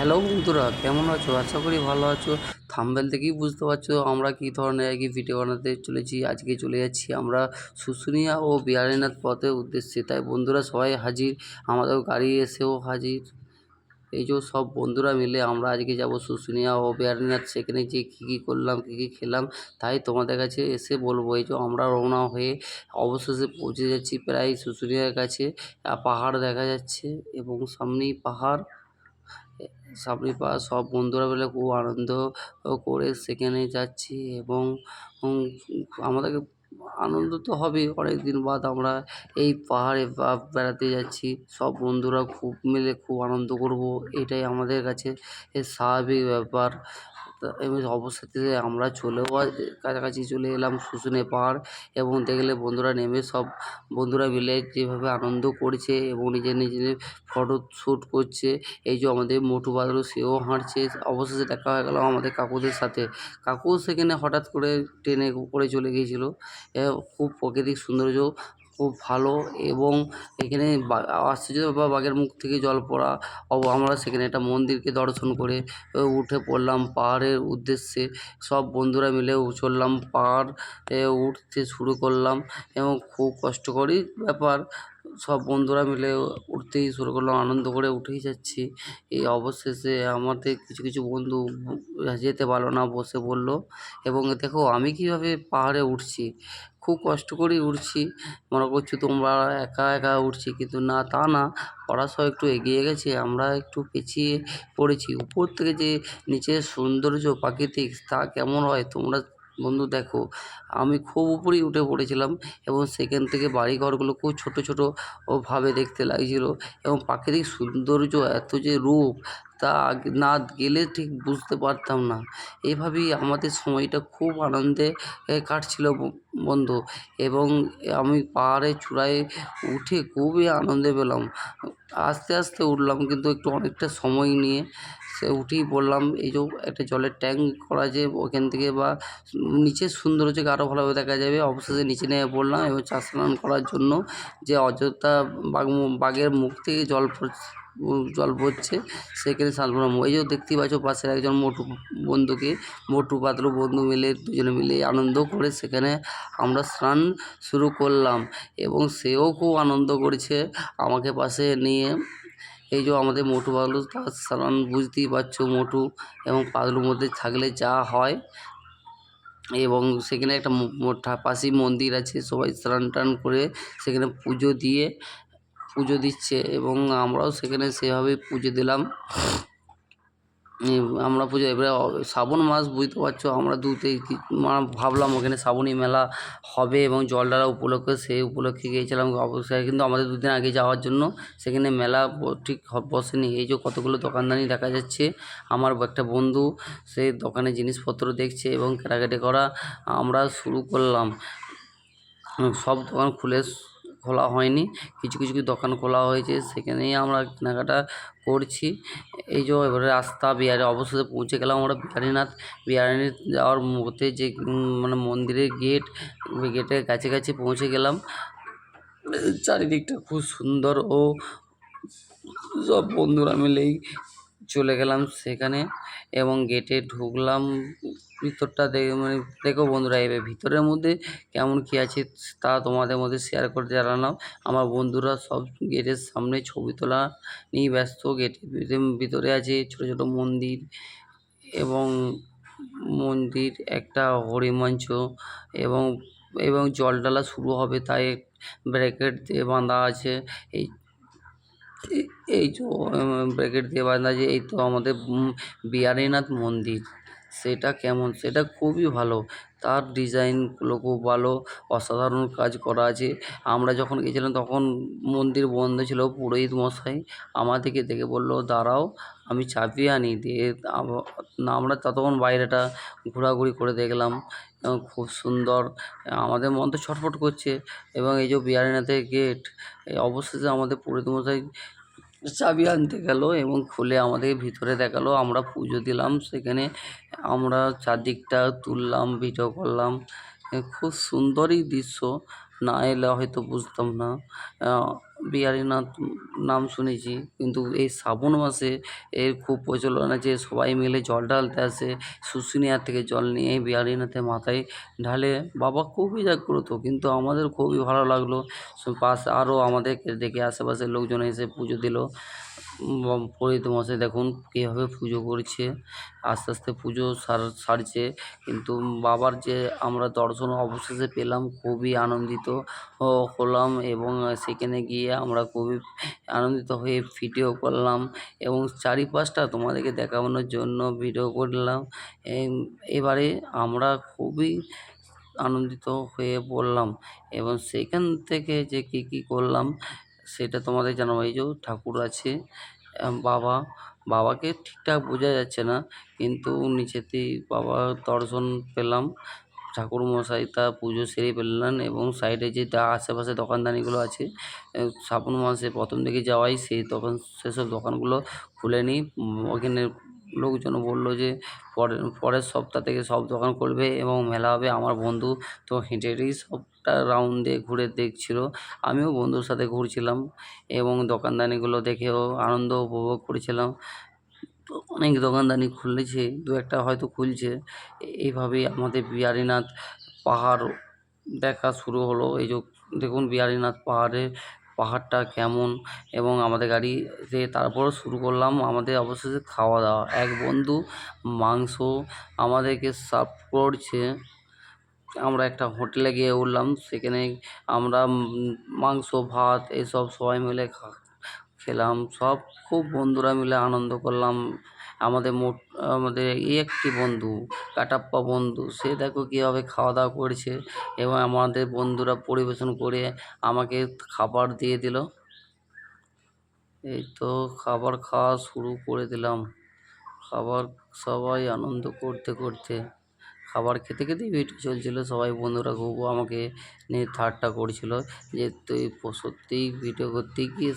Hello বন্ধুরা, কেমন আছো? আশা করি ভালো আছো। থাম্বেল থেকেই বুঝতে পারছ আমরা কী ধরনের কি ভিডিও বানাতে চলেছি। আজকে চলে যাচ্ছি আমরা শুশুনিয়া ও বিহারীনাথ পথের উদ্দেশ্যে। তাই বন্ধুরা সবাই হাজির, আমাদের গাড়ি এসেও হাজির। এই যে সব বন্ধুরা মিলে আমরা আজকে যাব শুশুনিয়া ও বিহারীনাথ। সেখানে গিয়ে কী কী করলাম, কী কী খেলাম, তাই তোমাদের কাছে এসে বলব। এই যে আমরা রওনা হয়ে অবশেষে পৌঁছে যাচ্ছি প্রায় শুশুনিয়ার কাছে। পাহাড় দেখা যাচ্ছে এবং সামনেই পাহাড়। সামনে পাহাড় সব বন্ধুরা মিলে খুব আনন্দ করে সেখানে যাচ্ছি এবং আমাদেরকে আনন্দ তো হবেই অনেক দিন বাদ আমরা এই পাহাড়ে বেড়াতে যাচ্ছি, সব বন্ধুরা খুব মিলে খুব আনন্দ করব, এটাই আমাদের কাছে স্বাভাবিক ব্যাপার। তা এবার অবশেষে আমরা চলেও কাছাকাছি চলে এলাম শুশুনিয়া পাহাড় এবং দেখলে বন্ধুরা নেমে সব বন্ধুরা মিলে যেভাবে আনন্দ করছে এবং নিজের নিজের ফটো শ্যুট করছে। এই যে আমাদের মোটু বাদলু, সেও হাঁটছে। অবশেষে দেখা হয়ে গেল আমাদের কাকুদের সাথে। কাকু সেখানে হঠাৎ করে ট্রেনে করে চলে গিয়েছিল। খুব প্রাকৃতিক সৌন্দর্য খুব ভালো এবং এখানে আশ্চর্য বা বাঘের মুখ থেকে জল পড়া আমরা সেখানে একটা মন্দিরকে দর্শন করে উঠে পড়লাম পাহাড়ের উদ্দেশ্যে। সব বন্ধুরা মিলে চললাম পাহাড় উঠতে শুরু করলাম এবং খুব কষ্টকরই ব্যাপার। সব বন্ধুরা মিলে উঠতেই শুরু করলাম, আনন্দ করে উঠেই যাচ্ছি। এই অবশেষে আমাদের কিছু কিছু বন্ধু যেতে পারল না বসে পড়ল এবং দেখো আমি কীভাবে পাহাড়ে উঠছি। খুব কষ্ট করেই উঠছি। মনে করছ তোমরা একা একা উঠছি, কিন্তু না, তা না। ওরা সব একটু এগিয়ে গেছে, আমরা একটু পিছিয়ে পড়েছি। উপর থেকে যে নিচের সৌন্দর্য, প্রাকৃতিক, তা কেমন হয়? তোমরা বন্ধু দেখো, আমি খুব উপরেই উঠে পড়েছিলাম এবং সেখান থেকে বাড়ি ঘরগুলো খুব ছোট ছোট ভাবে দেখতে লাগছিল এবং প্রাকৃতিক সৌন্দর্য এত যে রূপ তা না গেলে ঠিক বুঝতে পারতাম না। এভাবেই আমাদের সময়টা খুব আনন্দে কাটছিল বন্ধু এবং আমি পাহাড়ের চূড়ায় উঠে খুবই আনন্দ পেলাম। আস্তে আস্তে উঠলাম কিন্তু একটু অনেকটা সময় নিয়ে সে উঠেই পড়লাম এই যে একটা জলের ট্যাঙ্ক করা আছে ওখান থেকে বা নিচের সৌন্দর্যকে আরও ভালোভাবে দেখা যাবে। অবশেষে নিচে নেমে পড়লাম এবং চা স্নান করার জন্য যে অযোধ্যা বাঘ বাঘের মুখ থেকে জল জল পড়ছে, সেখানে স্নান করলাম। এই যে দেখতেই পাচ্ছ পাশের একজন মোটু বন্ধুকে, মোটু পাতলু বন্ধু মিলে দুজনে মিলে আনন্দ করে সেখানে আমরা স্নান শুরু করলাম এবং সেও খুব আনন্দ করেছে আমাকে পাশে নিয়ে। এই যে আমাদের মোটু পাতলু তার স্নান বুঝতেই পারছ মোটু এবং পাতলুর মধ্যে থাকলে যা হয়। এবং সেখানে একটা পাশেই মন্দির আছে, সবাই স্নান টান করে সেখানে পুজো দিয়ে, পুজো দিচ্ছে এবং আমরাও সেখানে সেভাবে পুজো দিলাম। আমরা পুজো, এবারে শ্রাবণ মাস, বুঝতে পারছ? আমরা দুতে ভাবলাম ওখানে শ্রাবণী মেলা হবে এবং জল ঢালা উপলক্ষে সেই উপলক্ষে গিয়েছিলাম অবশ্যই। কিন্তু আমাদের দুদিন আগে যাওয়ার জন্য সেখানে মেলা ঠিক বসেনি। এই যে কতগুলো দোকানদানি দেখা যাচ্ছে, আমার একটা বন্ধু সেই দোকানে জিনিসপত্র দেখছে এবং কেনাকাটি করা আমরা শুরু করলাম। সব দোকান খুলে স- খোলা হয়নি। কিছু কিছু দোকান খোলা হয়েছে সেখানেই আমরা কেনাকাটা করছি। এই যে এবারে রাস্তা, বিহারে অবশেষে পৌঁছে গেলাম আমরা বিহারীনাথ। বিহারীনাথ যাওয়ার মধ্যে যে মানে মন্দিরের গেট, গেটের কাছে কাছে পৌঁছে গেলাম। চারিদিকটা খুব সুন্দর ও সব বন্ধুরা মিলেই চলে গেলাম সেখানে এবং গেটে ঢুকলাম। ভিতরটা দেখে মানে দেখো বন্ধুরা এবার ভিতরের মধ্যে কেমন কী আছে তা তোমাদের মধ্যে শেয়ার করতে জানালাম। আমার বন্ধুরা সব গেটের সামনে ছবি তোলা নিয়ে ব্যস্ত। গেটের ভিতরে আছে ছোটো ছোটো মন্দির এবং মন্দির, একটা হরিমঞ্চ এবং এবং জল ঢালা শুরু হবে। তাই ব্র্যাকেট দিয়ে বাঁধা আছে। এই এই- যে ব্র্যাকেট দিয়ে বাঁধা যে, এই তো আমাদের বিহারীনাথ মন্দির। সেটা কেমন? সেটা খুবই ভালো। তার ডিজাইনগুলো খুব ভালো। অসাধারণ কাজ করা আছে। আমরা যখন গেছিলাম তখন মন্দির বন্ধ ছিল পুরোহিত মশাই আমাদেরকে দেখে বলল, দাঁড়াও, আমি চাবি আনি। দিয়ে না, আমরা ততক্ষণ বাইরেটা ঘোরাঘুরি করে দেখলাম। খুব সুন্দর। আমাদের মন তো ছটফট করছে। এবং এই যে বিহারীনাথের গেট অবশেষে আমাদের পুরোহিত মশাই চাবি আনতে গেল এবং খুলে আমাদের ভিতরে দেখাল, আমরা পুজো দিলাম। সেখানে আমরা চারদিকটা তুললাম, ভিডিও করলাম। খুব সুন্দরই দৃশ্য। না এলে হয়তো বুঝতাম না। বিহারীনাথ নাম শুনেছি, কিন্তু এই শ্রাবণ মাসে এর খুব প্রচলন আছে, সবাই মিলে জল ঢালতে আসে, শুশুনিয়ার থেকে জল নিয়ে বিহারীনাথের মাথায় ঢালে, বাবা, খুবই জাগ্রত, কিন্তু আমাদের খুবই ভালো লাগল। পাশে আরও আমাদেরকে দেখে আশেপাশের লোকজন এসে পুজো দিল। পুরোহিত মশাই দেখুন কীভাবে পুজো করছে। আস্তে আস্তে পুজো সার, সারছে। কিন্তু বাবার যে আমরা দর্শন অবশেষে পেলাম, খুবই আনন্দিত হলাম এবং সেখানে গিয়ে আমরা খুবই আনন্দিত হয়ে ভিডিও করলাম এবং চারিপাশটা তোমাদেরকে দেখানোর জন্য ভিডিও করলাম। এবারে আমরা খুবই আনন্দিত হয়ে পড়লাম এবং সেখান থেকে যে কী কী করলাম সেটা তোমাদের জানাব। এই যে ঠাকুর আছে বাবা, বাবাকে ঠিকঠাক বোঝা যাচ্ছে না, কিন্তু নিচেতেই বাবা দর্শন পেলাম। ঠাকুর মশাই তা পুজো সেরে ফেললেন এবং সাইডে যে আশেপাশে দোকানদানিগুলো আছে শ্রাবণ মাসে প্রথম দিকে যাওয়াই সেই দোকান, সেসব দোকানগুলো খুলে নিই। ওখানে লোকজন বলল যে পরের পরের সপ্তাহ থেকে সব দোকান খুলবে এবং মেলা হবে। আমার বন্ধু তো হেঁটে হেঁটেই সবটা রাউন্ড ঘুরে দেখছিল। আমিও বন্ধুর সাথে ঘুরছিলাম এবং দোকানদানিগুলো দেখেও আনন্দ উপভোগ করেছিলাম। অনেক দোকানদানি খুলেছে, দু একটা হয়তো খুলছে। এইভাবেই আমাদের বিহারীনাথ পাহাড় দেখা শুরু হলো। এই যে দেখুন বিহারীনাথ পাহাড়ে পাহাড়টা কেমন এবং আমাদের গাড়িতে তারপর শুরু করলাম আমাদের অবশেষে খাওয়া দাওয়া। এক বন্ধু মাংস আমাদেরকে সার্ভ করছে। আমরা একটা হোটেলে গিয়ে উঠলাম, সেখানে আমরা মাংস, ভাত এসব সবাই মিলে খেলাম। সব খুব বন্ধুরা মিলে আনন্দ করলাম। আমাদের মোট, আমাদের এই একটি বন্ধু, কাটাপ্পা বন্ধু, সে দেখো কীভাবে খাওয়া দাওয়া করছে এবং আমাদের বন্ধুরা পরিবেশন করে আমাকে খাবার দিয়ে দিল। এই তো খাবার খাওয়া শুরু করে দিলাম। খাবার সবাই আনন্দ করতে করতে খাবার খেতে, খেতেই ভিডিও চলছিল। সবাই বন্ধুরা খুব আমাকে নিয়ে ঠাট্টা করছিল যে তুই সত্যিই ভিডিও করতে গিয়ে